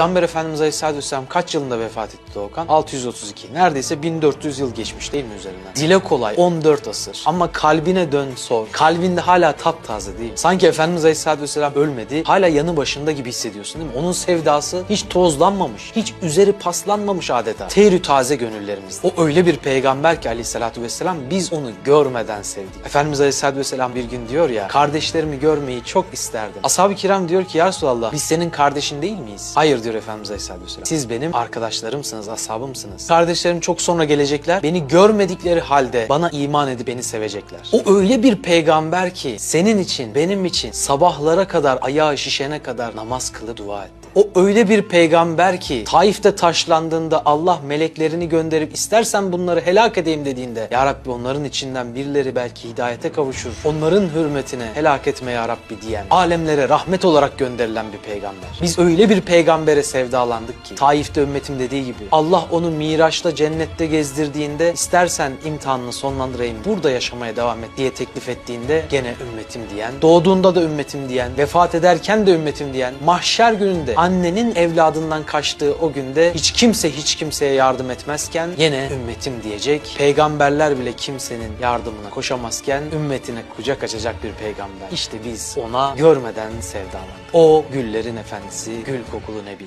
Peygamber Efendimiz Aleyhisselatü Vesselam kaç yılında vefat etti Doğukan? 632. Neredeyse 1400 yıl geçmiş değil mi üzerinden? Dile kolay 14 asır. Ama kalbine dön sor. Kalbinde hala taptaze değil mi? Sanki Efendimiz Aleyhisselatü Vesselam ölmedi. Hala yanı başında gibi hissediyorsun değil mi? Onun sevdası hiç tozlanmamış. Hiç üzeri paslanmamış adeta. Terü taze gönüllerimizde. O öyle bir peygamber ki Aleyhisselatü Vesselam biz onu görmeden sevdik. Efendimiz Aleyhisselatü Vesselam bir gün diyor ya kardeşlerimi görmeyi çok isterdim. Ashab-ı kiram diyor ki ya Resulallah biz senin kardeşin değil miyiz? Hayır diyor Efendimiz Aleyhisselatü Vesselam. Siz benim arkadaşlarımsınız, ashabımsınız. Kardeşlerim çok sonra gelecekler. Beni görmedikleri halde bana iman edip beni sevecekler. O öyle bir peygamber ki senin için, benim için sabahlara kadar, ayağı şişene kadar namaz kılı dua etti. O öyle bir peygamber ki Taif'te taşlandığında Allah meleklerini gönderip istersen bunları helak edeyim dediğinde Ya Rabbi onların içinden birileri belki hidayete kavuşur. Onların hürmetine helak etme Ya Rabbi diyen, alemlere rahmet olarak gönderilen bir peygamber. Biz öyle bir peygambere sevdalandık ki Taif'te ümmetim dediği gibi Allah onu Miraç'ta cennette gezdirdiğinde istersen imtihanını sonlandırayım burada yaşamaya devam et diye teklif ettiğinde gene ümmetim diyen, doğduğunda da ümmetim diyen, vefat ederken de ümmetim diyen, mahşer gününde annenin evladından kaçtığı o günde hiç kimse hiç kimseye yardım etmezken yine ümmetim diyecek. Peygamberler bile kimsenin yardımına koşamazken ümmetine kucak açacak bir peygamber. İşte biz ona görmeden sevdalandık. O güllerin efendisi, gül kokulu nebi.